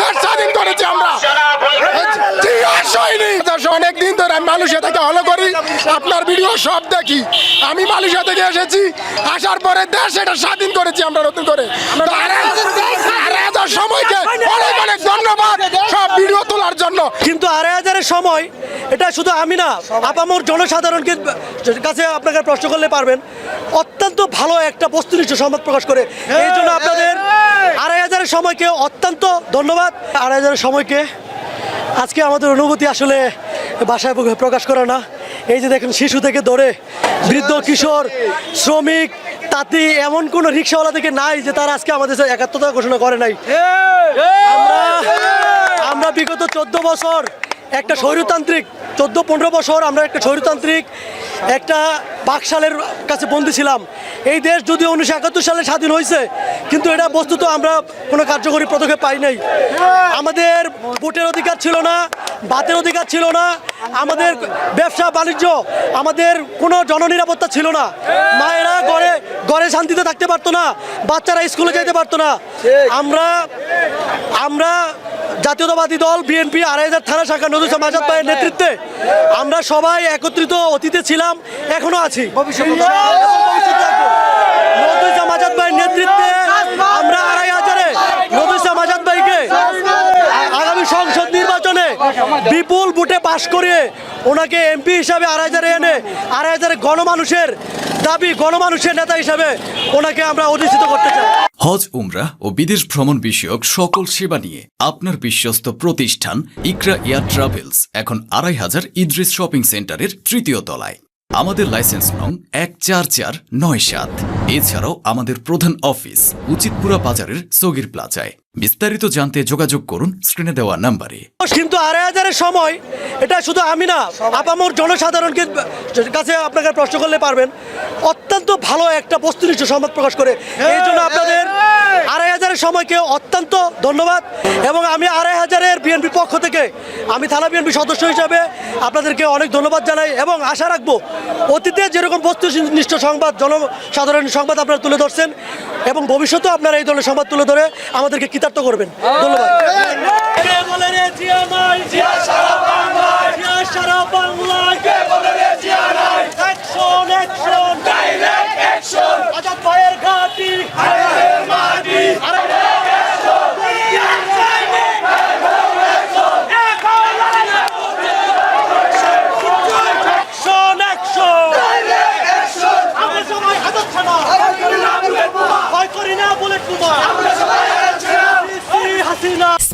দেশ স্বাধীন করেছি আমরা। অনেক দিন ধরে আমি মালয়েশিয়া থেকে হলো করি। আপনার ভিডিও সব দেখি। আমি মালয়েশিয়া থেকে এসেছি। আসার পরে দেশ এটা স্বাধীন করেছি আমরা নতুন করে। সময়কে অনেক অনেক ধন্যবাদ সব ভিডিও তোলার জন্য। কিন্তু আড়াই হাজারের সময় এটা শুধু আমি না আপামর জনসাধারণকে কাছে আপনাকে প্রশ্ন করলে পারবেন। অত্যন্ত ভালো একটা বস্তুনিষ্ঠ সংবাদ প্রকাশ করে। এই জন্য আপনাদের আড়াই হাজারের সময়কে অত্যন্ত ধন্যবাদ। আড়াই হাজারের সময়কে আজকে আমাদের অনুভূতি আসলে বাসায় প্রকাশ করে না। এই যে দেখেন শিশু থেকে ধরে বৃদ্ধ কিশোর শ্রমিক তাতে এমন কোন রিক্সাওয়ালা থেকে নাই যে তারা আজকে আমাদের একাত্মতা ঘোষণা করে নাই। আমরা আমরা বিগত চোদ্দ বছর একটা স্বৈরতান্ত্রিক, চোদ্দ পনেরো বছর আমরা একটা স্বৈরতান্ত্রিক, একটা বাকশালের কাছে বন্দী ছিলাম। এই দেশ যদি উনিশশো একাত্তর সালে স্বাধীন হয়েছে, কিন্তু এটা বস্তুত আমরা কোনো কার্যকরী পদক্ষেপ পাই নাই। আমাদের ভোটের অধিকার ছিল না, বাতের অধিকার ছিল না, আমাদের ব্যবসা বাণিজ্য, আমাদের কোনো জননিরাপত্তা ছিল না। মায়েরা ঘরে ঘরে শান্তিতে থাকতে পারতো না, বাচ্চারা স্কুলে যেতে পারতো না। আমরা আমরা জাতীয়তাবাদী দল বিএনপি আড়াই হাজার থানা শাখা নদী মাজাদ ভাইয়ের নেতৃত্বে আমরা সবাই একত্রিত অতীতে ছিলাম এখনও আছি। নদী মাজাদ ভাইয়ের নেতৃত্বে আমরা আড়াই হাজারে নদী মাজাদ ভাইকে আগামী সংসদ নির্বাচনে বিপুল ভোটে পাশ করিয়ে ওনাকে এমপি হিসাবে আড়াই হাজারে এনে আড়াই হাজারে গণমানুষের দাবি গণমানুষের নেতা হিসাবে ওনাকে আমরা অধিষ্ঠিত করতে চাই। হজ, উমরা ও বিদেশ ভ্রমণ বিষয়ক সকল সেবা নিয়ে আপনার বিশ্বস্ত প্রতিষ্ঠান ইকরা এয়ার ট্রাভেলস, এখন আড়াই হাজার ইদ্রিস শপিং সেন্টারের তৃতীয় তলায়। আমাদের লাইসেন্স নং এক চার চার নয় সাত। এছাড়াও আমাদের প্রধান অফিস উচিতপুরা বাজারের সগির প্লাজায়। বিস্তারিত জানতে যোগাযোগ করুন স্ক্রিনে দেওয়া নাম্বারে। কিন্তু আড়াই হাজারের সময় এটা শুধু আমি না আপামর জনসাধারণকে কাছে আপনাকে প্রশ্ন করলে পারবেন। অত্যন্ত ভালো একটা বস্তুনিষ্ঠ সংবাদ প্রকাশ করে। এই জন্য আপনাদের আড়াই হাজারের সময়কে অত্যন্ত ধন্যবাদ এবং আমি আড়াই হাজারের বিএনপি পক্ষ থেকে আমি থানা বিএনপি সদস্য হিসাবে আপনাদেরকে অনেক ধন্যবাদ জানাই এবং আশা রাখব অতীতে যেরকম বস্তুনিষ্ঠ সংবাদ জনসাধারণ সংবাদ আপনারা তুলে ধরছেন এবং ভবিষ্যতেও আপনারা এই ধরনের সংবাদ তুলে ধরে আমাদেরকে কৃতার্থ করবেন। ধন্যবাদ। Azad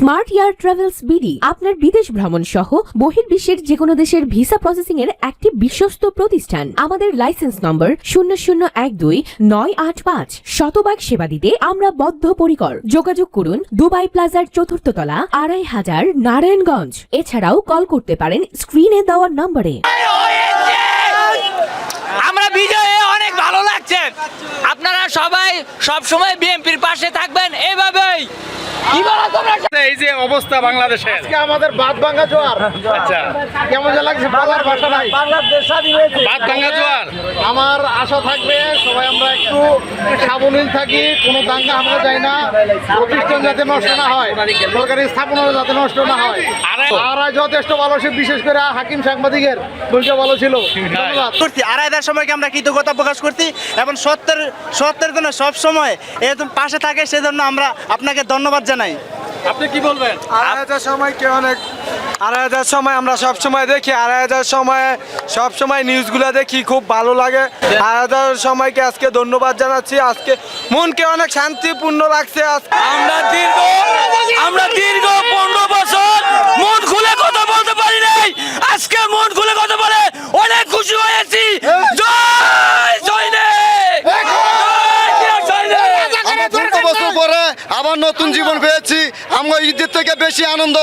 smart air travels BD আপনার বিদেশ ভ্রমণ সহ বহির্বিশ্বের যে কোনো দেশের ভিসা প্রসেসিং এর একটি বিশ্বস্ত প্রতিষ্ঠান। আমাদের লাইসেন্স নম্বর শূন্য শূন্য এক দুই নয় আট পাঁচ। শতভাগ সেবা দিতে আমরা বদ্ধপরিকর। যোগাযোগ করুন দুবাই প্লাজার চতুর্থ তলা, আড়াই হাজার নারায়ণগঞ্জ। এছাড়াও কল করতে পারেন স্ক্রিনে দেওয়ার নম্বরে আমরা বিজয়ে অনেক ভালো লাগছে। আপনারা সবাই সবসময় বিএনপির পাশে থাকবেন। তোমরা এই যে অবস্থা বাংলাদেশে আজকে আমাদের বাদ ভাঙা জোয়ার। আচ্ছা। কেমন যে লাগছে? বাংলার ভাষা নাই। বাংলাদেশ স্বাধীন হয়েছে। বাদ ভাঙা জোয়ার। আমার আশা থাকবে সবাই আমরা একটু সাবলীল থাকি কোনো দাঙ্গা আমরা যাই না। প্রতিষ্ঠান যাতে নষ্ট না হয় সরকারি স্থাপনা যাতে নষ্ট না হয়। আরে- আর যথেষ্ট ভালো সে বিশেষ করে হাকিম সাংবাদিকের ভূমিকা ভালো ছিল। ধন্যবাদ। করছি। আড়াইদার সময়কে আমরা কৃতজ্ঞতা প্রকাশ করছি এবং সত্যের সত্যের জন্য সব সময় এরকম পাশে থাকে সেজন্য আমরা আপনাকে ধন্যবাদ জানাই। আপনি কি বলবেন? আড়াই সময় সময়কে অনেক আড়াই হাজার সময় আমরা সব সময় দেখি আড়াই হাজার সময় সব সময় নিউজগুলো দেখি, খুব ভালো লাগে। আড়াই হাজার সময়কে আজকে ধন্যবাদ জানাচ্ছি। আজকে মনকে অনেক শান্তিপূর্ণ লাগছে আজকে। আমরা পনেরো বছর মন খুলে কথা বলতে পারি নাই আজকে মন খুলে কথা বলে অনেক খুশি হয়েছি জয় সৈনিক জয় সৈনিক আমরা চোদ্দ বছর পরে আবার নতুন জীবন পেয়েছি। আমরা ঈদের থেকে বেশি আনন্দ।